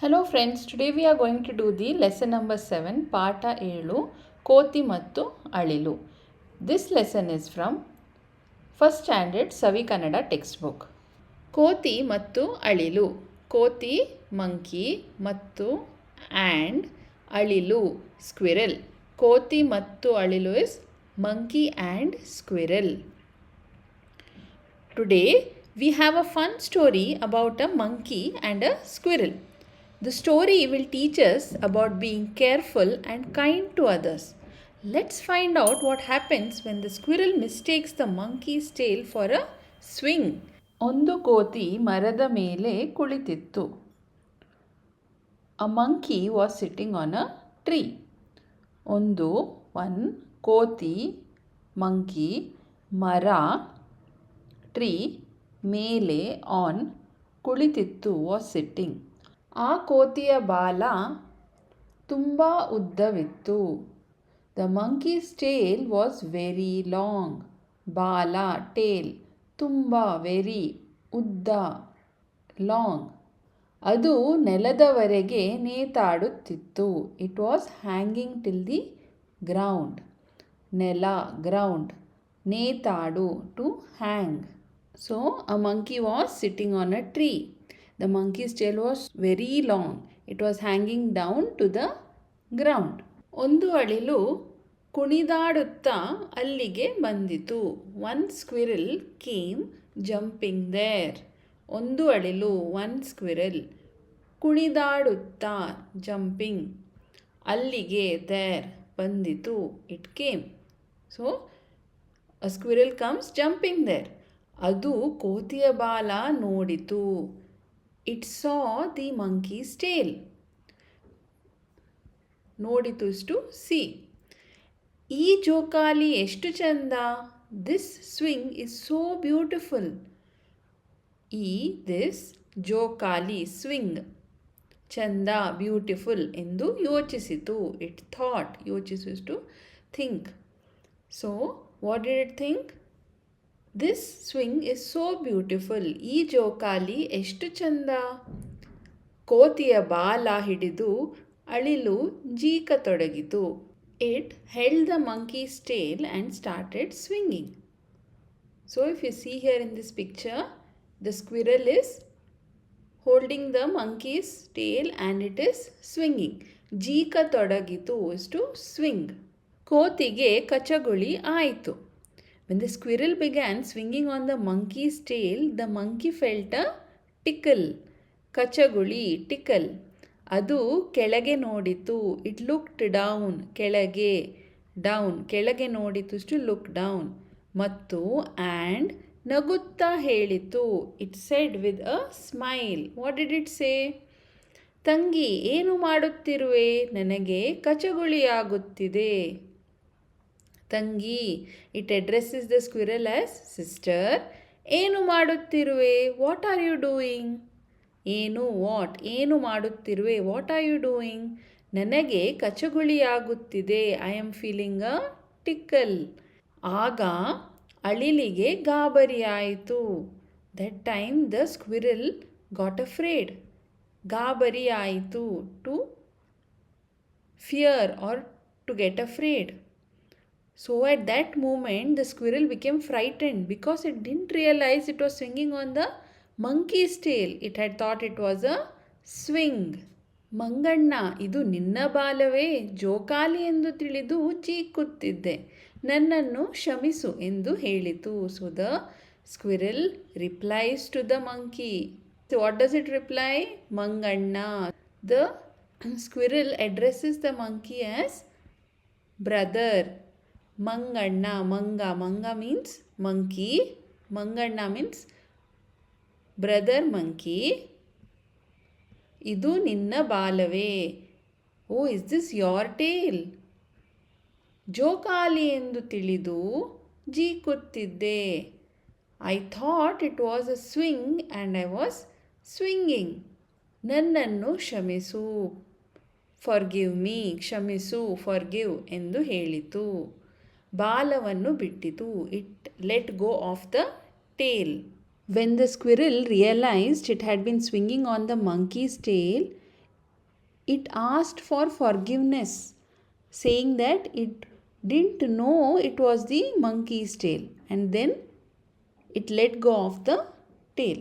Hello friends today we are going to do the lesson number seven ಪಾಠ ಏಳು, ಕೋತಿ ಮತ್ತು ಅಳಿಲು. This lesson is from first standard Savi Kannada text book ಕೋತಿ ಮತ್ತು ಅಳಿಲು. ಕೋತಿ, ಮಂಕಿ ಮತ್ತು ಆ್ಯಂಡ್ ಅಳಿಲು ಸ್ಕ್ವಿರಲ್ ಕೋತಿ ಮತ್ತು ಅಳಿಲು is monkey and squirrel today we have a fun story about a monkey and a squirrel The story will teach us about being careful and kind to others. Let's find out what happens when the squirrel mistakes the monkey's tail for a swing. ಒಂದು ಕೋತಿ ಮರದ ಮೇಲೆ ಕುಳಿತಿತ್ತು a monkey was sitting on a tree ಒಂದು one ಕೋತಿ monkey ಮರ tree ಮೇಲೆ on ಕುಳಿತಿತ್ತು was sitting ಆ ಕೋತಿಯ ಬಾಲ ತುಂಬ ಉದ್ದವಿತ್ತು. The monkey's tail was very long ಬಾಲ ಟೇಲ್ ತುಂಬ ವೆರಿ ಉದ್ದ ಲಾಂಗ್ ಅದು ನೆಲದವರೆಗೆ ನೇತಾಡುತ್ತಿತ್ತು. It was hanging till the ground ನೆಲ ground ನೇತಾಡು to hang so a monkey was sitting on a tree the monkey's tail was very long it was hanging down to the ground ಒಂದು ಅಳಿಲು ಕುಣಿದಾಡುತ್ತಾ ಅಲ್ಲಿಗೆ ಬಂದಿತು. One squirrel came jumping there ಒಂದು ಅಳಿಲು one squirrel ಕುಣಿದಾಡುತ್ತಾ jumping ಅಲ್ಲಿಗೆ there ಬಂದಿತು. It came so a squirrel comes jumping there ಅದು ಕೋತಿಯ ಬಾಲ ನೋಡಿತು. It saw the monkey's tail ನೋಡಿತು ಇಷ್ಟು ಸಿ ಈ ಜೋಕಾಲಿ ಎಷ್ಟು ಚಂದ this swing is so beautiful ಈ ದಿಸ್ ಜೋಕಾಲಿ ಸ್ವಿಂಗ್ ಚಂದ ಬ್ಯೂಟಿಫುಲ್ ಎಂದು ಯೋಚಿಸಿತು it thought ಯೋಚಿಸಿತು think so what did it think this swing is so beautiful ಈ ಜೋಕಾಲಿ ಎಷ್ಟು ಚಂದ. ಕೋತಿಯ ಬಾಲ ಹಿಡಿದು ಅಳಿಲು ಜೀಕ ತೊಡಗಿತು. It held the monkey's tail and started swinging so if you see here in this picture the squirrel is holding the monkey's tail and it is swinging ಜೀಕ ತೊಡಗಿತು ಇಸ್ ಟು ಸ್ವಿಂಗ್ ಕೋತಿಗೆ ಕಚಗುಳಿ ಆಯಿತು. When the squirrel began swinging on the monkey's tail, the monkey felt a tickle ಕಚಗುಳಿ tickle ಅದು ಕೆಳಗೆ ನೋಡಿತು. It looked down ಕೆಳಗೆ down ಕೆಳಗೆ ನೋಡಿತು ಟು ಲುಕ್ ಡೌನ್ ಮತ್ತು ಆ್ಯಂಡ್ ನಗುತ್ತಾ ಹೇಳಿತು. It said with a smile what did it say ತಂಗಿ ಏನು ಮಾಡುತ್ತಿರುವೆ? ನನಗೆ ಕಚಗುಳಿಯಾಗುತ್ತಿದೆ. ತಂಗಿ it addresses the squirrel as sister ಏನು ಮಾಡುತ್ತಿರುವೆ? ವಾಟ್ ಆರ್ ಯು ಡೂಯಿಂಗ್ ಏನು ವಾಟ್ ಏನು ಮಾಡುತ್ತಿರುವೆ? ವಾಟ್ ಆರ್ ಯು ಡೂಯಿಂಗ್ ನನಗೆ ಕಚಗುಳಿಯಾಗುತ್ತಿದೆ. I am feeling a tickle ಆಗ ಅಳಿಲಿಗೆ ಗಾಬರಿಯಾಯಿತು. That time the squirrel got afraid ಗಾಬರಿಯಾಯಿತು. To fear or to get afraid So at that moment, the squirrel became frightened because it didn't realize it was swinging on the monkey's tail. It had thought it was a swing. ಮಂಗಣ್ಣ ಇದು ನಿನ್ನ ಬಾಲವೇ ಜೋಕಾಲಿ ಎಂದು ತಿಳಿದು ಚೀಕುತ್ತಿದ್ದೆ ನನ್ನನ್ನು ಕ್ಷಮಿಸು ಎಂದು ಹೇಳಿತು so the squirrel replies to the monkey what does it reply Manganna the squirrel addresses the monkey as brother Manganna, manga manga means monkey Manganna means brother monkey ಇದು ನಿನ್ನ ಬಾಲವೇ. Oh is this your tail ಜೋಕಾಲಿ ಎಂದು ತಿಳಿದು ಜೀಕುತ್ತಿದ್ದೆ. I thought it was a swing and I was swinging ನನ್ನನ್ನು ಕ್ಷಮಿಸು. Forgive me ಕ್ಷಮಿಸು forgive ಎಂದು ಹೇಳಿತು. ಬಾಲವನ್ನು ಬಿಟ್ಟಿತು it let go of the tail When the squirrel realized it had been swinging on the monkey's tail, it asked for forgiveness, saying that it didn't know it was the monkey's tail, and then it let go of the tail.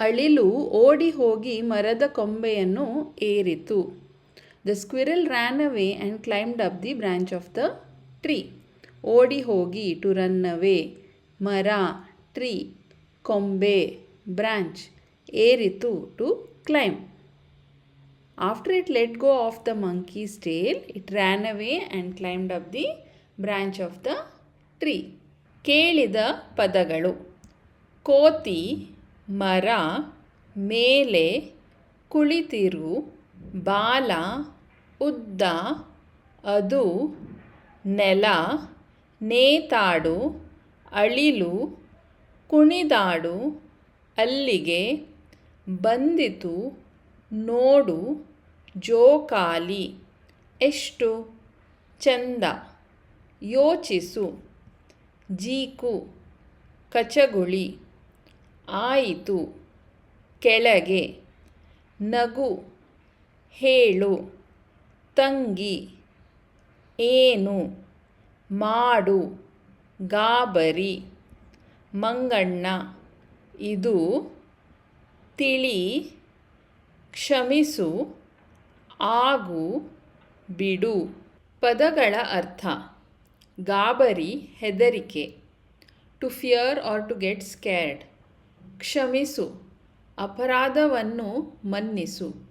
ಅಳಿಲು ಓಡಿ ಹೋಗಿ ಮರದ ಕೊಂಬೆಯನ್ನು ಏರಿತು the squirrel ran away and climbed up the branch of the tree ಓಡಿ ಹೋಗಿ to run away ಮರ, tree, ಕೊಂಬೆ, branch ಏರಿತು to climb. After it let go of the monkey's tail it ran away and climbed up the branch of the tree. ಕೇಳಿದ ಪದಗಳು, ಕೋತಿ, ಮರ, ಮೇಲೆ ಕುಳಿತಿರು, ಬಾಲ, ಉದ್ದ, ಅದು, ನೆಲ ನೇತಾಡು, ಅಳಿಲು, ಕುಣಿದಾಡು, ಅಲ್ಲಿಗೆ ಬಂದಿತು, ನೋಡು, ಜೋಕಾಲಿ. ಎಷ್ಟು? ಚಂದ. ಯೋಚಿಸು. ಜೀಕು. ಕಚಗುಳಿ. ಆಯಿತು. ಕೆಳಗೆ. ನಗು. ಹೇಳು. ತಂಗಿ. ಏನು? ಮಾಡು, ಗಾಬರಿ, ಮಂಗಣ್ಣ, ಇದು ತಿಳಿ, ಕ್ಷಮಿಸು, ಆಗು, ಬಿಡು. ಪದಗಳ ಅರ್ಥ, ಗಾಬರಿ, ಹೆದರಿಕೆ to fear or to get scared ಕ್ಷಮಿಸು, ಅಪರಾಧವನ್ನು ಮನ್ನಿಸು.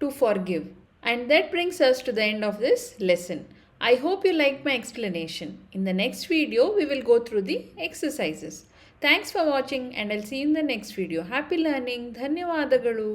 To forgive and that brings us to the end of this lesson. I hope you liked my explanation. In the next video, we will go through the exercises. Thanks for watching and I'll see you in the next video. Happy learning. ಧನ್ಯವಾದಗಳು